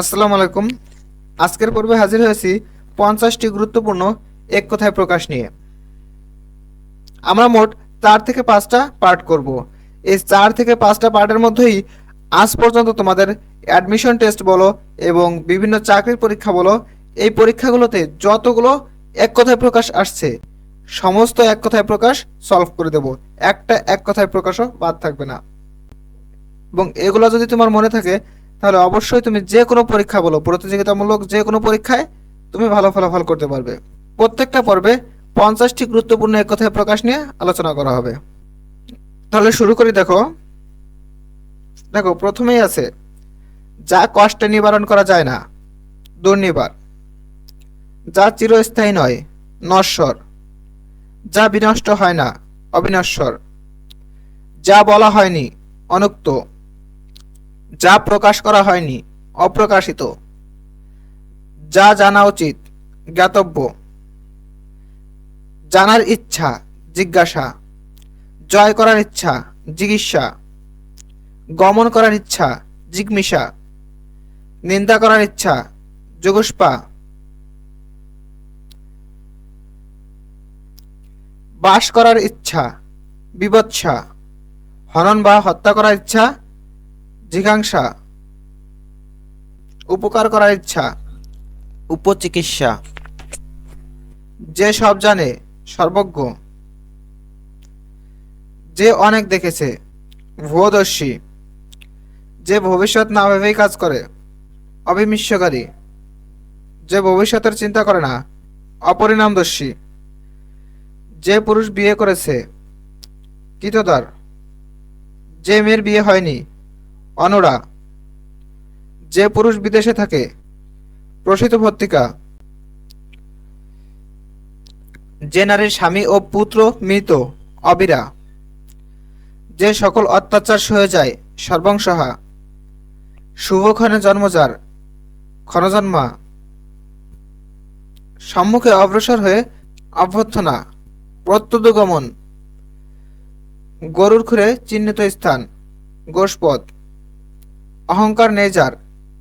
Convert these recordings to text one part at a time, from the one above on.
আসসালামু আলাইকুম। আজকের পর্বে হাজির হয়েছি পঞ্চাশটি গুরুত্বপূর্ণ এক কথায় প্রকাশ নিয়ে। আমরা মোট চার থেকে পাঁচটা পার্ট করব। এই চার থেকে পাঁচটা পার্টের মধ্যেই আজ পর্যন্ত তোমাদের অ্যাডমিশন টেস্ট বলো এবং বিভিন্ন চাকরির পরীক্ষা বলো, এই পরীক্ষাগুলোতে যতগুলো এক কথায় প্রকাশ আসছে, সমস্ত এক কথায় প্রকাশ সলভ করে দেব। একটা এক কথায় প্রকাশও বাদ থাকবে না। এবং এগুলো যদি তোমার মনে থাকে তাহলে অবশ্যই তুমি যে কোনো পরীক্ষা বলো, প্রতিযোগিতামূলক যে কোনো পরীক্ষায় তুমি ভালো ফলাফল করতে পারবে। প্রত্যেকটা পর্বে পঞ্চাশটি গুরুত্বপূর্ণ এক কথায় প্রকাশ নিয়ে আলোচনা করা হবে। তাহলে শুরু করি, দেখো। দেখো, প্রথমেই আছে, যা কষ্টে নিবারণ করা যায় না, দুর্নিবার। যা চিরস্থায়ী নয়, নশ্বর। যা বিনষ্ট হয় না, অবিনশ্বর। যা বলা হয়নি, অনুক্ত। যা প্রকাশ করা হয়নি, অপ্রকাশিত। যা জানা উচিত, জ্ঞাতব্য। জানার ইচ্ছা, জিজ্ঞাসা। জয় করার ইচ্ছা, জিজ্ঞাসা। গমন করার ইচ্ছা, জিজ্ঞাসা। নিন্দা করার ইচ্ছা যোগস্পা বাস করার ইচ্ছা, বিবৎসা। হনন বা হত্যা করার ইচ্ছা জিঘাংসা উপকার করার ইচ্ছা উপচিকিৎসা। যে সব জানে সর্বজ্ঞ। যে অনেক দেখেছে ভূয়দর্শী। যে ভবিষ্যৎ না ভেবেই কাজ করে অবিমিষ্যকারী যে ভবিষ্যতের চিন্তা করে না অপরিণামদর্শী। যে পুরুষ বিয়ে করেছে কৃতদার। যে মেয়ের বিয়ে হয়নি অনুরা, যে পুরুষ বিদেশে থাকে, প্রসিত ভর্তিকা যে নারীর স্বামী ও পুত্র মৃত, অবিরা। যে সকল অত্যাচার সয়ে যায়, সর্বংসহা। শুভক্ষণে জন্মজার, ক্ষণজন্মা। সম্মুখে অগ্রসর হয়ে অভ্যর্থনা, প্রত্যুদগমন। গরুর খুরে চিহ্নিত স্থান, গোষ্পদ। অহংকার নেই যার,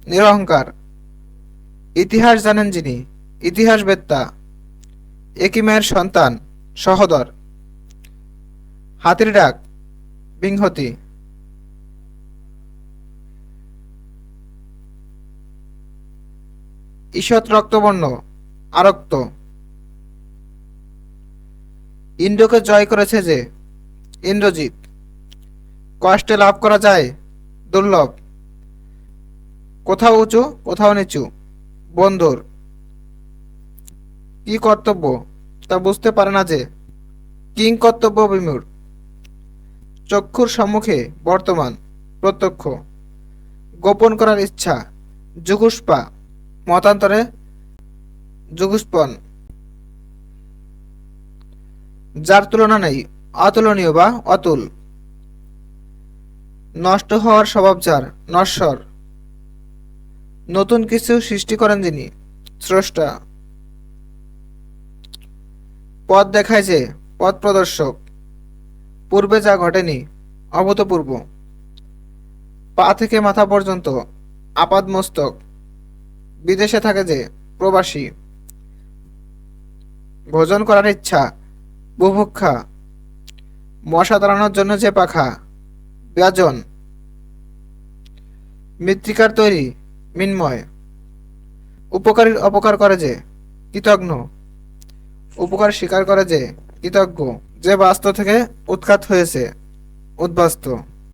নিরহংকার। ইতিহাস জানেন যিনি ইতিহাস বেত্তা একই মায়ের সন্তান, সহদর। হাতির ডাক, বিংহতি। ঈষৎ রক্তবর্ণ, আরক্ত। ইন্দ্রকে জয় করেছে যে, ইন্দ্রজিৎ। কষ্টে লাভ করা যায়, দুর্লভ। কোথাও উঁচু, কোথাও নিচু। বন্ধুর। কি কর্তব্য? তা বুঝতে পারে না যে। কিং কর্তব্য বিমূর চক্ষুর সম্মুখে বর্তমান, প্রত্যক্ষ। গোপন করার ইচ্ছা যুগুষ্পা মতান্তরে যুগুষ্পন যার তুলনা নেই, অতুলনীয় বা অতুল। নষ্ট হওয়ার স্বভাব যার নশ্বর। নতুন কিছু সৃষ্টি করেন যিনি। স্রষ্টা। পথ দেখায় যে পথ প্রদর্শক। পূর্বে যা ঘটেনি, অভূতপূর্ব। পা থেকে মাথা পর্যন্ত আপাদ মস্তক বিদেশে থাকে যে প্রবাসী। ভোজন করার ইচ্ছা, বুভুক্ষা। মশা তাড়ানোর জন্য যে পাখা ব্যাজন মৃত্তিকার তৈরি মিন্ময়। উপকারীর অপকার করে যে কৃতজ্ঞ উপকার স্বীকার করে যে কৃতজ্ঞ যে বাস্তব থেকে উৎখাত হয়েছে, উদ্বাস্ত।